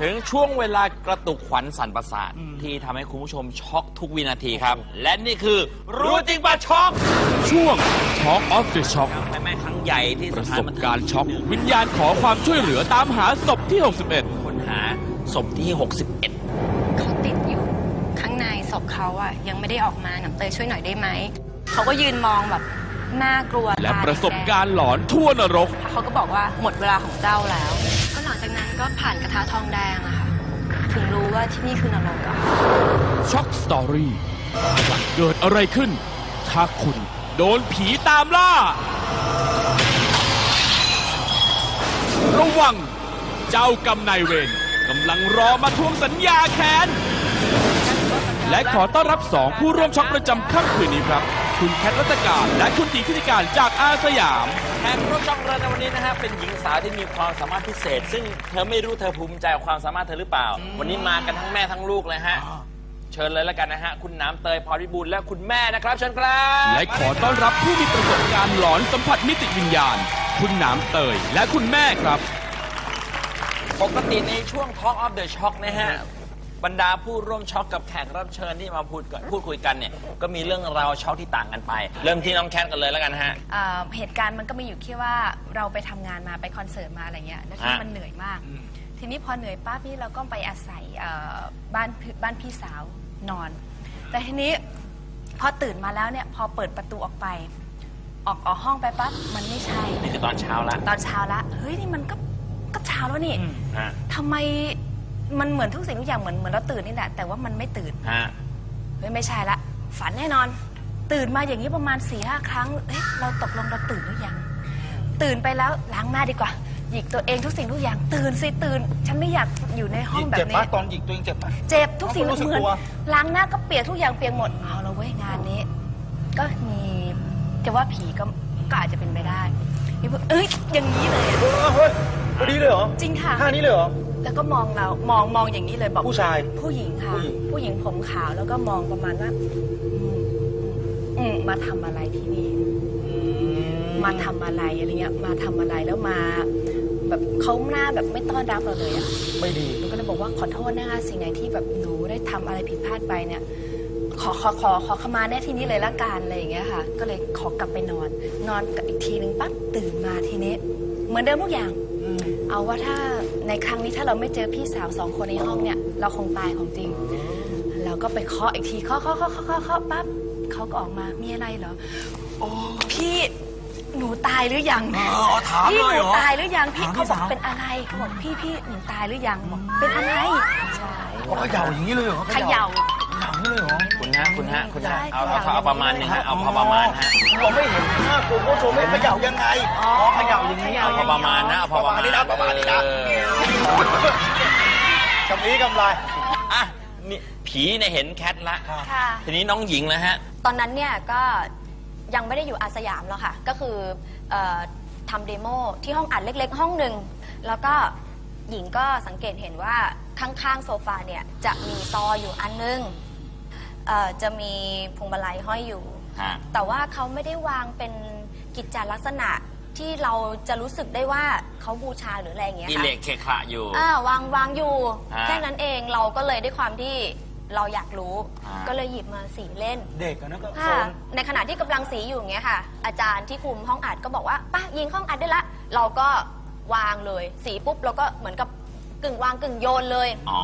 ถึงช่วงเวลากระตุกขวัญสันประสาทที่ทำให้คุณผู้ชมช็อกทุกวินาทีครับ และนี่คือรู้จริงป่ะช็อกช่วง Talk of the Shock แม่แม่ครั้งใหญ่ที่ประถสนบบันเทิงการณ์ช็อกวิญญาณขอความช่วยเหลือตามหาศพที่ 61ค้นหาศพที่ 61 เขาติดอยู่ข้างในศพเขาอะยังไม่ได้ออกมาหนับเตยช่วยหน่อยได้ไหม เขาก็ยืนมองแบบน่ากลัวและตาประสบแดงการณ์หลอนทั่วนรกๆเขาก็บอกว่าหมดเวลาของเจ้าแล้ว ก็หลังจากนั้น ก็ผ่านกระทะทองแดงอะค่ะ ถึงรู้ว่าที่นี่คือนรกอะช็อกสตอรี่จะเกิดอะไรขึ้น ถ้าคุณโดนผีตามล่า ระวัง เจ้ากรรมนายเวรกำลังรอมาทวงสัญญาแค้นและขอต้อนรับสองผู้ร่วมช็อกประจำค่ำคืนนี้ครับ คุณแคทรัตการ และคุณตีทิติการจากอาสยาม แขกรับช่องเราในวันนี้นะฮะเป็นหญิงสาวที่มีความสามารถพิเศษ ซึ่งเธอไม่รู้เธอภูมิใจกับความสามารถเธอหรือเปล่า วันนี้มากันทั้งแม่ทั้งลูกเลยฮะเชิญเลยแล้วกันนะฮะคุณน้ำเตยพรวิบูลย์และคุณแม่นะครับเชิญครับและขอต้อนรับผู้มีประสบการณ์หลอนสัมผัสมิติวิญญาณ คุณหนามเตยและคุณแม่ครับ ปกติในช่วง Talk of the Shock นะฮะ บรรดาผู้ร่วมช็อกกับแขกรับเชิญที่มาพูดกันพูดคุยกันเนี่ยก็มีเรื่องราวช็อกที่ต่างกันไป เริ่มที่น้องแคทกันเลยแล้วกันฮะ เอ่อเหตุการณ์มันก็มีอยู่แค่ว่าเราไปทำงานมาไปคอนเสิร์ตมาอะไรเงี้ยแล้วที่ฮะ มันเหนื่อยมาก ทีนี้พอเหนื่อยปั๊บนี่เราก็ไปอาศัยเอ่อบ้านพี่บ้านพี่สาวนอน แต่ทีนี้พอตื่นมาแล้วเนี่ยพอเปิดประตูออกไป ออกออกห้องไปปั๊บมันไม่ใช่ นี่คือตอนเช้าละตอนเช้าละเฮ้ยนี่มันก็ก็เช้าแล้วนี่ ฮะ ทำไม มันเหมือนทุกสิ่งทุกอย่างเหมือนเหมือนเราตื่นนี่แหละแต่ว่ามันไม่ตื่นฮะเฮ้ยไม่ใช่ละ ฝันแน่นอน ตื่นมาอย่างนี้ประมาณสี่ห้าครั้งเอ๊ะเราตกลงเราตื่นหรือยัง ตื่นไปแล้วล้างหน้าดีกว่า หยิกตัวเองทุกสิ่งทุกอย่างตื่นสิตื่น ฉันไม่อยากอยู่ในห้องแบเจ็บบนี้ ปะตอนหยิกตัวเองเจ็บปะ เจ็บทุกสิ่งเราก็รู้สึกเหมือนตัว ล้างหน้าก็เปียกทุกอย่างเปียกหมดเอาละเว้ยงานนี้ ก็มีจะว่าผีก็ก็อาจจะเป็นไปได้มีพวกเอ้ยอย่างนี้เลยอะเออเฮ้ยพอดีเลยเหรอจริงค่ะ ท่านี้เลยเหรอ แล้วก็มองเรามองมองอย่างนี้เลยบอกผู้ชาย ผู้หญิงค่ะ ผู้หญิง ผู้หญิงผมขาวแล้วก็มองประมาณว่าอืมอืมมาทำอะไรที่นี่ มาทำอะไรอะไรเงี้ย มาทำอะไรแล้วมา แบบเขาหน้าแบบไม่ต้อนรับเราเลยอะไม่ดี หนูก็เลยบอกว่าขอโทษนะคะสิ่งไหนที่แบบหนูได้ทำอะไรผิดพลาดไปเนี่ย ขอขอขอขอขมาแน่ที่นี้เลยละกันอะไรอย่างเงี้ยค่ะ ก็เลยขอกลับไปนอน นอนกับอีกทีนึงปั๊บตื่นมาทีนี้ เหมือนเดิมทุกอย่าง เอาว่าถ้า ในครั้งนี้ถ้าเราไม่เจอพี่สาวสองคนในห้องเนี่ย เราคงตายของจริง เราก็ไปเคาะอีกทีเคาะเคาะเคาะเคาะเคาะเคาะปั๊บเขาก็ออกมามีอะไรเหรอพี่หนูตายหรือยังถามพี่หน่หอยนูเหรอ ตายหรือยังพี่ถามพี่เขาบอกสาว เป็นอะไรเขาบอกพี่พี่หนูตายหรือยังบอกเป็นอะไรใช่เขาเขย่าอย่างนี้เลยเหรอเขย่าเขย่าอย่างนี้เลยเหรอคุณ ฮะคุณฮะคุณฮะใช่เอาเอาขยับเอาประมาณหนึงฮะเอาพอประมาณฮะเราไม่เห็นหน้ากลัวผู้ชมไม่เขย่ายังไงอ๋อเขย่าอย่างนี้เอาพอประมาณนะเอาพอประมาณนี้นะประมาณนี้นะเออคำนี้กำไร อะนี่ผีเนี่ยเห็นแคทละค่ะ ทีนี้น้องหญิงแล้วฮะ ตอนนั้นเนี่ยก็ยังไม่ได้อยู่อาสยามแล้วค่ะ ก็คือเออทำเดโมที่ห้องอัดเล็ก ๆ ห้องหนึ่งแล้วก็หญิงก็สังเกตเห็นว่าข้างๆโซฟาเนี่ยจะมีซออยู่อันนึง เอ่อจะมีพวงมาลัยห้อยอยู่ ฮะ แต่ว่าเขาไม่ได้วางเป็นกิจจาลักษณะที่เราจะรู้สึกได้ว่าเขาบูชาหรืออะไรอย่างเงี้ยกิค่ะ เลสเคขะอยู่ อ่าวางวางอยู่อ่าแค่นั้นเองเราก็เลยด้วยความที่เราอยากรู้อ่าก็เลยหยิบมาสีเล่นเด็กอะนะก็โซค่ะน ในขณะที่กำลังสีอยู่อย่างเงี้ยค่ะ อาจารย์ที่คุมห้องอัดก็บอกว่าป้ายิงห้องอัดได้ละ เราก็วางเลย สีปุ๊บเราก็เหมือนกับกึ่งวางกึ่งโยนเลย อ๋อ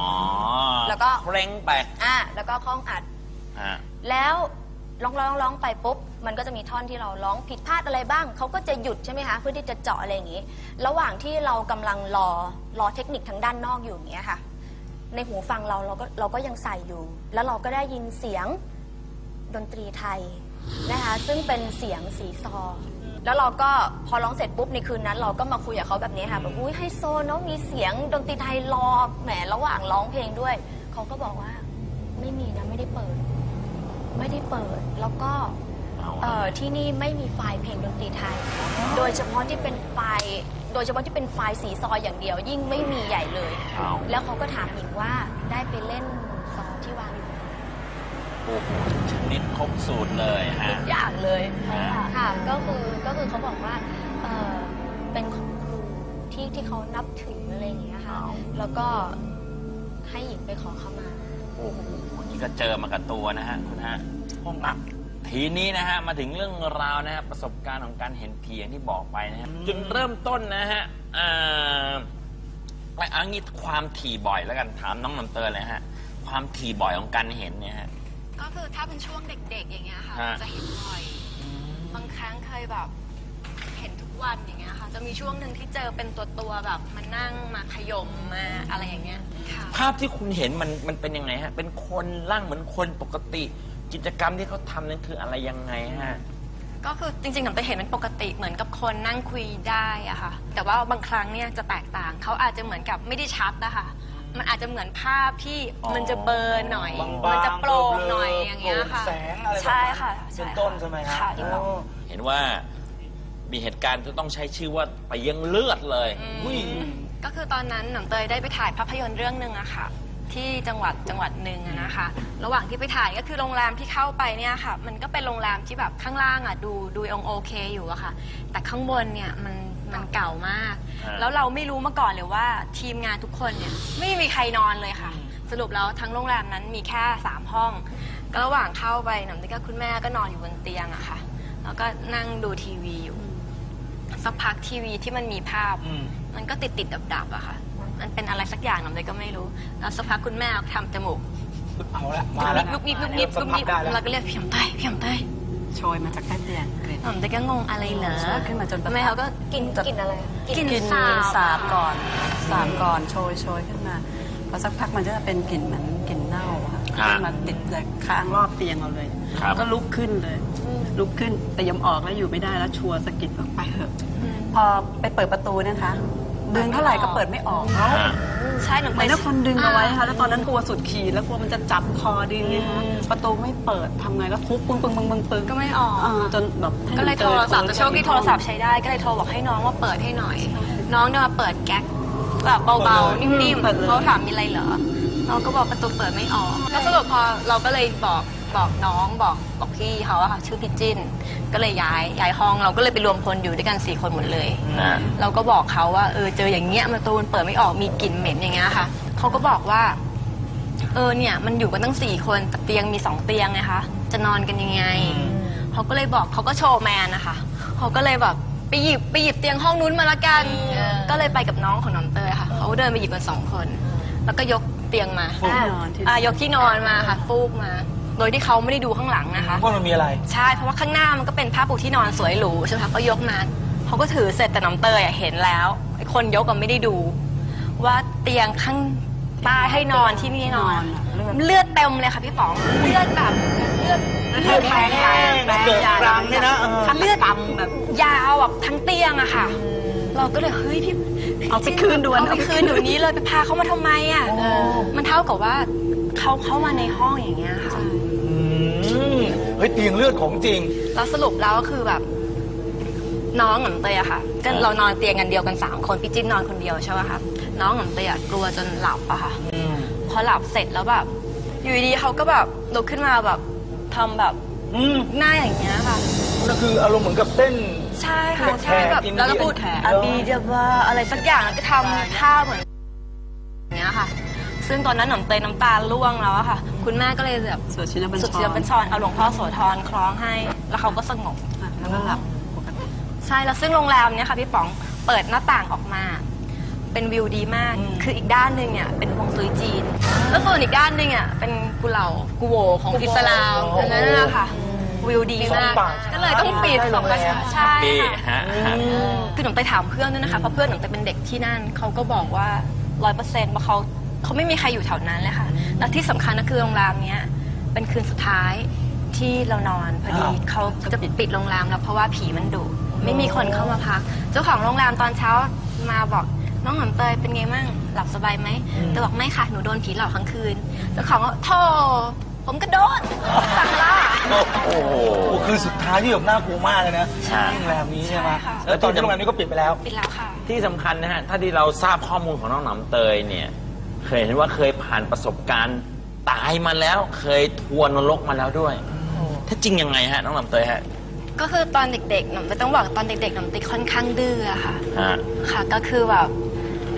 แล้วก็เคร่งไป อ่าแล้วก็ห้องอัด ฮะแล้วร้องร้องร้องไปปุ๊บ มันก็จะมีท่อนที่เราร้องผิดพลาดอะไรบ้าง เขาก็จะหยุดใช่ไหมคะ เพื่อที่จะเจาะอะไรอย่างงี้ ระหว่างที่เรากำลังรอรอเทคนิคทางด้านนอกอยู่อย่างเงี้ยค่ะ ในหูฟังเราเราก็เราก็ยังใส่อยู่ แล้วเราก็ได้ยินเสียงดนตรีไทยนะคะ ซึ่งเป็นเสียงสีซอ แล้วเราก็พอร้องเสร็จปุ๊บในคืนนั้น เราก็มาคุยกับเขาแบบนี้ค่ะแบบอุ้ยไฮโซเนาะมีเสียงดนตรีไทยรอแหมระหว่างร้องเพลงด้วย เขาก็บอกว่าไม่มีนะไม่ได้เปิด ไม่ได้เปิดแล้วก็เอาเอ่อที่นี่ไม่มีไฟล์เพลงดนตรีไทย โดยเฉพาะที่เป็นไฟล์โดยเฉพาะที่เป็นไฟล์สีซออย่างเดียว ยิ่งไม่มีใหญ่เลยเอาแล้วเขาก็ถามหญิงว่าได้ไปเล่นซอที่วางอยู่ไหมโอ้โหชนิดครบสูตรเลยฮะ ทุกอย่างเลยอ่า ค่ะก็คือก็คือเขาบอกว่าเอ่อเป็นของครูที่ที่เขานับถืออะไรอย่างเงี้ยค่ะ แล้วก็ให้หญิงไปขอขมา โอ้โหนี่ก็เจอมากับตัวนะฮะคุณฮะ ห้องอับทีนี้นะฮะมาถึงเรื่องราวนะฮะประสบการณ์ของการเห็นผีอย่างที่บอกไปนะฮะจุดเริ่มต้นนะฮะอ่าไปเอันนี้ความถี่บ่อยแล้วกันถามน้องน้ำเตยเลยฮะ ความถี่บ่อยของการเห็นเนี่ยฮะ ก็คือถ้าเป็นช่วงเด็ก ๆ อย่างเงี้ยค่ะฮะ จะเห็นบ่อยบางครั้งเคยแบบเห็นทุกวันอย่างเงี้ยค่ะ จะมีช่วงหนึ่งที่เจอเป็นตัวตัวๆแบบมานั่งมาขยมมาอะไรอย่างเงี้ยค่ะ ภาพที่คุณเห็นมันมันเป็นยังไงฮะ เป็นคนร่างเหมือนคนปกติ กิจกรรมที่เขาทำนั่นคืออะไรยังไงฮะ ก็คือจริงๆหนูไปเห็นเป็นปกติเหมือนกับคนนั่งคุยได้อะค่ะ แต่ว่าบางครั้งเนี่ยจะแตกต่างเขาอาจจะเหมือนกับไม่ได้ชัดนะคะมันอาจจะเหมือนภาพที่อ๋อมันจะเบลอร์หน่อย บางๆมันจะโปร่งเบลอๆหน่อยอย่างเงี้ยค่ะ โปร่งแสงอะไรแบบนั้นใช่ค่ะเป็นค่ะต้นใช่ไหมฮะค่ะที่บอก โอ้ เห็นว่ามีเหตุการณ์จะต้องใช้ชื่อว่าไปยังเลือดเลย อุ้ย ก็คือตอนนั้นหนังเตยได้ไปถ่ายภาพยนตร์เรื่องหนึ่งอะค่ะ ที่จังหวัดจังหวัดหนึ่งอะนะคะ ระหว่างที่ไปถ่ายก็คือโรงแรมที่เข้าไปเนี่ยค่ะ มันก็เป็นโรงแรมที่แบบข้างล่างอะดูดูองโอเคอยู่อะค่ะ แต่ข้างบนเนี่ยมันมันเก่ามากอ่าแล้วเราไม่รู้มาก่อนเลยว่าทีมงานทุกคนเนี่ยไม่มีใครนอนเลยค่ะ สรุปแล้วทั้งโรงแรมนั้นมีแค่สามห้อง ก็ระหว่างเข้าไปหนังเตยกับคุณแม่ก็นอนอยู่บนเตียงอะค่ะ แล้วก็นั่งดูทีวีอยู่ สักพักทีวีที่มันมีภาพ อืม มันก็ติดติดดับดับๆอะค่ะ มันเป็นอะไรสักอย่างหนูเลยก็ไม่รู้แล้วสักพักคุณแม่ทำจมูกเอาละมาแล้วยุบยิบยุบยิบยุบยิบสัมผัสได้แล้วแล้วก็เรียกพี่ยมเต้ยพี่ยมเต้ยโชยมาจากใต้เตียงกลิ่นหนูเลยก็งงอะไรเหรอโชยขึ้นมาจนประแม่ทัเขาบก็กลิ่นกลิ่นอะไรอะกลิ่นกลิ่นสาบสาบก่อนสาบก่อนโชยโชยขึ้นมาพอสักพักมันก็จะเป็นกลิ่นเหมือนกลิ่นเน่าอะค่ะฮะขึ้นมาติดเลยค้างรอบเตียงเราเลยครับก็ลุกขึ้นเลย ลุกขึ้นแต่ยมออกแล้วอยู่ไม่ได้แล้วชัวร์สะกิดออกไปเถอะ พอไปเปิดประตูนะคะ ดึงเท่าไหร่ก็เปิดไม่ออกฮะใช่หนูเหไปมือนถ้าคนดึงเอาไว้ค่ะแล้วตอนนั้นกลัวสุดขีดแล้วกลัวมันจะจับคอดึงไงคะประตูไม่เปิดทำไงก็ทุบปึ้งปึ้งปึ้งปึ้งปึ้งก็ไม่ออก เออจนแบบให้ก็เลยมันโทรศัพท์จอแต่โชคดีโทรศัพท์ใช้ได้ ก็เลยโทรบอกให้น้องว่าเปิดให้หน่อย น้องเนี่ยมาเปิดแก๊กแบบเบาๆ นิ่มๆเขาถามมีอะไรเหรอ เราก็บอกประตูเปิดไม่ออกแล้วสรุปพอเราก็เลยบอก บอกน้องบอกบอกพี่เขาอะค่ะชื่อพี่จิ้น ก็เลยย้ายย้ายห้องเราก็เลยไปรวมพลอยู่ด้วยกันสี่คนหมดเลยฮะเราก็บอกเขาว่าเออเจออย่างเงี้ยประตูมันเปิดไม่ออกมีกลิ่นเหม็นอย่างเงี้ยค่ะเขาก็บอกว่า เออเนี่ยมันอยู่กันตั้งสี่คนแต่เตียงมีสองเตียงไงคะจะนอนกันยังไงเขาก็เลยบอกเขาก็โชว์แมนนะคะเขาก็เลยแบบไปหยิบไปหยิบเตียงห้องนู้นมาละกันก็เลยไปกับน้องของน้องเตยค่ะเขาเดินไปหยิบกันสองคน แล้วก็ยกเตียงมา ฟูกนอนที่ อ่ายกที่นอนมาค่ะฟูกมา โดยที่เขาไม่ได้ดูข้างหลังนะคะ ว่ามันมีอะไร ใช่เพราะว่าข้างหน้ามันก็เป็นผ้าปูที่นอนสวยหรูใช่ไหมคะก็ยกมาเขาก็ถือเสร็จแต่น้ำเตยอะเห็นแล้วไอ้คนยกก็ไม่ได้ดู ว่าเตียงข้างใต้ให้นอนที่นี่นอนนอนอะเลือดเลือดเต็มเลยค่ะพี่ป๋องเลือดแบบเลือดเลือดแห้งเกิดกลางเนี่ยนะเออขั้นเลือดดำแบบยาวแบบทั้งเตียงอะค่ะ เราก็เลยเฮ้ยพี่พี่ เอาไปคืนด่วนเอาไปคืนเดี๋ยวนี้เลยไปพาเขามาทำไมอะมันเท่ากับว่าเขาเข้ามาในห้องอย่างเงี้ยค่ะ อืมเฮ้ยเตียงเลือดของจริง แล้วสรุปแล้วก็คือแบบ น้องหนังเตยอะค่ะก็เรานอนเตียงกันเดียวกันสามคนพี่จิ้นนอนคนเดียวใช่ไหมคะน้องหนังเตยอะกลัวจนหลับอะค่ะพอหลับเสร็จแล้วแบบอยู่ดีๆเขาก็แบบลุกขึ้นมาแบบทำแบบอืมหน้าอย่างเงี้ยค่ะ ก็คืออารมณ์เหมือนกับเต้น ใช่ค่ะพวกแขกใช่แบบอินเดียแล้วก็พูดแขกอาบีเดบาอะไรสักอย่างแล้วก็ทำท่าเหมือนอย่างเงี้ยค่ะ ซึ่งตอนนั้นหนมเตยน้ำตาร่วงแล้วอะค่ะ คุณแม่ก็เลยแบบสวดชินบัญชสุดรที่เป็นชอนเอาหลวงพ่อโสธรคล้องให้ แล้วเขาก็สงบอะแล้วก็หลับปกติใช่แล้วซึ่งโรงแรมเนี้ยค่ะพี่ป๋องเปิดหน้าต่างออกมาเป็นวิวดีมาก คืออีกด้านหนึ่งเนี่ยเป็นฮวงซุยจีน แล้วส่วนอีกด้านหนึ่งอะเป็นกุเหลากุโวของอิสลามโอ้โหอันนั้นนะคะ วิวดีมากสองป่าก็เลยต้องปิดได้สองโรงแรมใช่ปีค่ะ ฮะฮะ คือหนูไปถามเพื่อนด้วยนะคะเพราะเพื่อนหนูไปเป็นเด็กที่นั่นเขาก็บอกว่าร้อยเปอร์เซ็นต์ว่าเขาเขาไม่มีใครอยู่แถวนั้นเลยค่ะและที่สำคัญก็คือโรงแรมเนี้ยเป็นคืนสุดท้ายที่เรานอนพอดีเขาจะปิดโรงแรมแล้วเพราะว่าผีมันดุไม่มีคนเข้ามาพัก เจ้าของโรงแรมตอนเช้ามาบอกน้องหอมเตยเป็นไงมั่งหลับสบายไหมแต่บอกไม่ค่ะหนูโดนผีหลอกทั้งคืนเจ้าของก็โธ่ ผมก็โดนสั่งล่าโอ้โหคือสุดท้ายที่แบบน่ากลัวมากเลยนะใช่โรงแรมนี้ใช่ไหมใช่ค่ะ แล้วตอนที่โรงแรมนี้ก็ปิดไปแล้ว ปิดแล้วค่ะ ที่สำคัญนะฮะ ถ้าที่เราทราบข้อมูลของน้องหนำเตยเนี่ย เคยเห็นว่าเคยผ่านประสบการณ์ตายมาแล้ว เคยทัวร์นรกมาแล้วด้วย ถ้าจริงยังไงฮะน้องหนำเตยฮะก็คือตอนเด็กๆหนูไม่ต้องบอกตอนเด็กๆหนูติดค่อนข้างดื้ออะค่ะ ฮะ ค่ะ ก็คือแบบ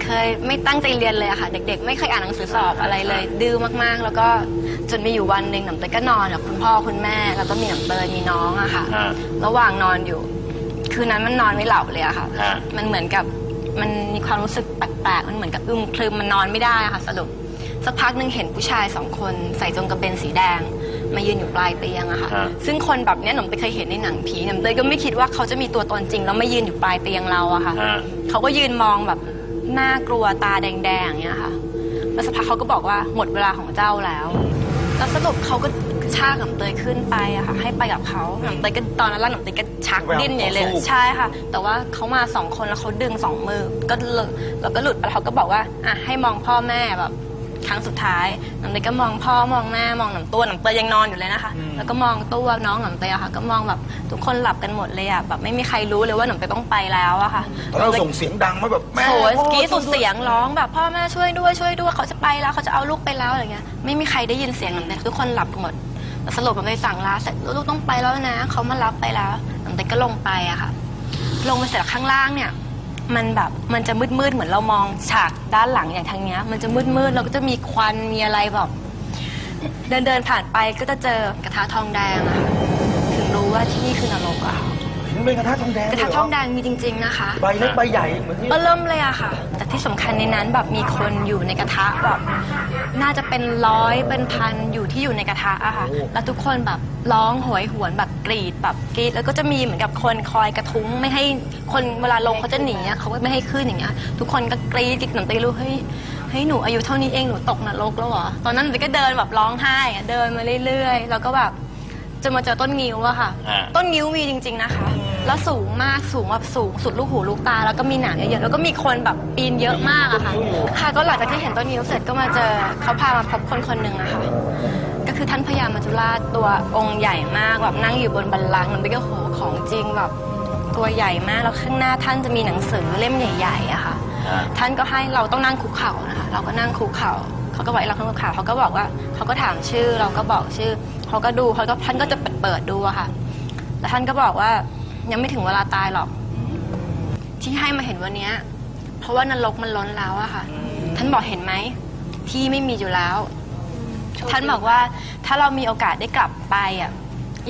เคยไม่ตั้งใจเรียนเลยอะค่ะ เด็ก ๆ ไม่เคยอ่านหนังสือสอบอะไรเลย ดื้อมากๆ แล้วก็ จนมีอยู่วันหนึ่งหนูเตยก็นอนกับคุณพ่อคุณแม่ แล้วก็มีหนูเตยมีน้องอะค่ะ ฮะ ระหว่างนอนอยู่ คืนนั้นมันนอนไม่หลับเลยอะค่ะ ฮะ มันเหมือนกับมันมีความรู้สึกแปลกๆ มันเหมือนกับอึมครึมมันนอนไม่ได้อะค่ะสรุปสักพักหนึ่งเห็นผู้ชายสองคนใส่จงกระเบนสีแดง มายืนอยู่ปลายเตียงอะค่ะ ฮะ ซึ่งคนแบบเนี้ยหนูไม่เคยเห็นในหนังผีหนูเตยก็ไม่คิดว่าเขาจะมีตัวตนจริงแล้วมายืนอยู่ปลายเตียงเราอะค่ะ ฮะ เขาก็ยืนมองแบบน่ากลัวตาแดงๆอย่างเงี้ยค่ะ แล้วสักพักเขาก็บอกว่าหมดเวลาของเจ้าแล้ว แล้วสรุปเขาก็กระชากหนำเตยขึ้นไปอะค่ะ ให้ไปกับเขาหนำเตยก็ตอนนั้นแรกหนำเตยก็ชักดิ้นใหญ่เลยต่อสู้ใช่ค่ะ แต่ว่าเขามาสองคนแล้วเขาดึงสองมือก็หลุดแล้วก็หลุดไปแล้วเขาก็บอกว่าอะให้มองพ่อแม่แบบ ครั้งสุดท้ายหนำเตยก็มองพ่อมองแม่มองหนำตัวหนำเตยยังนอนอยู่เลยนะคะแล้วก็มองตัวน้องหนำเตยอะค่ะ ก็มองแบบทุกคนหลับกันหมดเลยอะแบบไม่มีใครรู้เลยว่าหนำเตยต้องไปแล้วอะค่ะตอนเราส่งเสียงดังมาแบบแม่โอ้ยพ่อกรีดสุดเสียงร้องแบบพ่อแม่ช่วยด้วยช่วยด้วยเขาจะไปแล้วเขาจะเอาลูกไปแล้วอะไรเงี้ยไม่มีใครได้ยินเสียงหนังแต่ทุกคนหลับกันหมดแล้วสรุปมันเลยสั่งลาเสร็จลูกต้องไปแล้วนะเขามารับไปแล้วหนังแต่ก็ลงไปอะค่ะ ลงไปเสร็จแล้วข้างล่างเนี่ย มันแบบมันจะมืดๆเหมือนเรามองฉากด้านหลังอย่างทางเนี้ย มันจะมืดๆแล้วก็จะมีควันมีอะไรแบบเดินเดินๆผ่านไปก็จะเจอกระทะทองแดงอะค่ะถึงรู้ว่าที่นี่คือนรกอะค่ะ เป็นกระทะทองแดงกระทะทองแดงมีจริง ๆ นะคะใบเล็กใบใหญ่เหมือนที่ ก็เริ่มเลยอะค่ะ แต่ที่สำคัญในนั้นแบบมีคนอยู่ในกระทะแบบน่าจะเป็นร้อยเป็นพันอยู่ที่อยู่ในกระทะอะค่ะแล้วทุกคนแบบร้องโหยหวนแบบกรีดแบบกรีด แล้วก็จะมีเหมือนกับคนคอยกระทุ้งไม่ให้คนเวลาลงเขาจะหนีอะเขาก็ไม่ให้ขึ้นอย่างเงี้ย ทุกคนก็กรีดกรีดหนูตีรู้เฮ้ยเฮ้ยหนูอายุเท่านี้เองหนูตกนรกแล้วเหรอตอนนั้นหนูก็เดินแบบร้องไห้อะเดินมาเรื่อยๆ แล้วก็แบบ จะมาเจอต้นงิ้วอะค่ะ อ่า ต้นงิ้วมีจริง ๆนะคะ แล้วสูงมากสูงแบบสูงสุดลูกหูลูกตา แล้วก็มีหนามเยอะๆแล้วก็มีคนแบบปีนเยอะมากอะค่ะ ค่ะก็หลังจากที่เห็นต้นงิ้วเสร็จก็มาเจอเขาพามาพบคนคนหนึ่งอะค่ะ ก็คือท่านพญามัจจุราชตัวองค์ใหญ่มากแบบนั่งอยู่บนบัลลังก์มันเป็นก็โหของจริงแบบตัวใหญ่มากแล้วข้างหน้าท่านจะมีหนังสือเล่มใหญ่ๆอะค่ะ อ่า ท่านก็ให้เราต้องนั่งคุกเข่านะคะ เราก็นั่งคุกเข่าเขาก็บอกให้เรานั่งคุกเข่าเขาก็บอกว่าเขาก็ถามชื่อเราก็บอกชื่อ เขาก็ดูเขาก็ท่านก็จะเปิดเปิดดูอะค่ะ แล้วท่านก็บอกว่ายังไม่ถึงเวลาตายหรอก ที่ให้มาเห็นวันเนี้ยเพราะว่านรกมันล้นแล้วอะค่ะ ท่านบอกเห็นไหมที่ไม่มีอยู่แล้ว ท่านบอกว่าถ้าเรามีโอกาสได้กลับไปอะ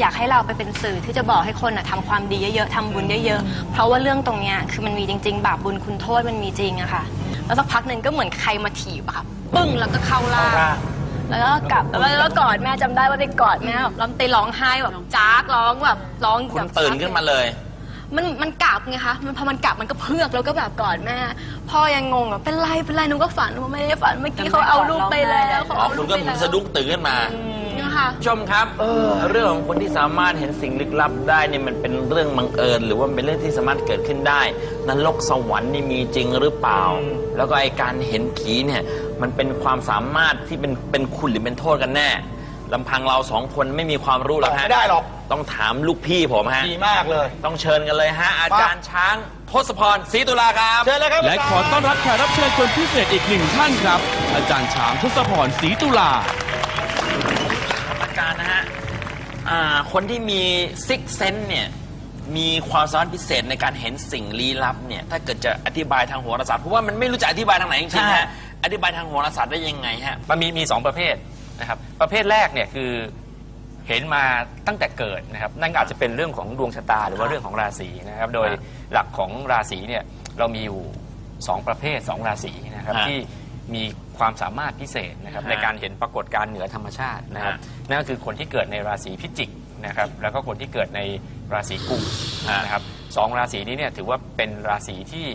อยากให้เราไปเป็นสื่อที่จะบอกให้คนอะทำความดีเยอะๆทำบุญเยอะๆเพราะว่าเรื่องตรงเนี้ยคือมันมีจริง ๆ บาปบุญคุณโทษมันมีจริงอะค่ะ แล้วสักพักหนึ่งก็เหมือนใครมาถีบอะค่ะปึ้งแล้วก็เข้าล่าง แล้วก็กลับแล้วแล้วกอดแม่จำได้ว่าได้กอดแม่แบบร้องเตร้องไห้แบบจากร้องแบบร้องคุแบณบตื่นขึ้นมาเลย มันมันกลับไงคะมันพอมันกลับมันก็เพือกแล้วก็แบบกอดแม่พ่อยังงงแบบเป็นไรเป็นไรหนูก็ฝันว่าไม่ได้ฝันเมื่อกี้เขาเอาลูกไปแล้วเขาอ๋อ เอาคุลูณกก็ไปแล้วสะดุ้งตื่นขึ้นมานะ คะผู้ชมครับเรื่องของคนที่สามารถเห็นสิ่งลึกลับได้เนี่ยมันเป็นเรื่องบังเอิญ หรือว่ามันเป็นเรื่องที่สามารถเกิดขึ้นได้นรกสวรรค์นี่มีจริงหรือเปล่า แล้วก็ไอการเห็นผีเนี่ยมันเป็นความสามารถที่เป็นเป็นคุณหรือเป็นโทษกันแน่ลำพังเราสองคนไม่มีความรู้หรอกฮะไม่ได้หรอกต้องถามลูกพี่ผมฮะดีมากเลย ต้องเชิญกันเลยฮะอาจารย์ช้างทศพรศรีตุลาครับเชิญเลยครับและขอต้อนรับแขกรับเชิญคนพิเศษอีกหนึ่งท่านครับ อาจารย์ช้างทศพรศรีตุลาอา อ่าคนที่มีซิกเซนเนี่ยมีความสามารถพิเศษในการเห็นสิ่งลี้ลับเนี่ยถ้าเกิดจะอธิบายทางโหราศาสตร์เพราะว่ามันไม่รู้จะอธิบายทางไหนจริงๆฮะอธิบายทางโหราศาสตร์ได้ยังไงฮะ มันมีมีสองประเภทนะครับประเภทแรกเนี่ยคือเห็นมาตั้งแต่เกิดนะครับนั่นก็อาจจะเป็นเรื่องของดวงชะตาหรือว่าเรื่องของราศีนะครับโดยครับหลักของราศีเนี่ยเรามีอยู่สองประเภทสองราศีนะครับฮะที่มี ความสามารถพิเศษนะครับฮะในการเห็นปรากฏการณ์เหนือธรรมชาตินะครับฮะ นั่นก็คือคนที่เกิดในราศีพิจิกนะครับแล้วก็คนที่เกิดในราศีกุมฮะนะครับสองราศีนี้เนี่ยถือว่าเป็นราศีที่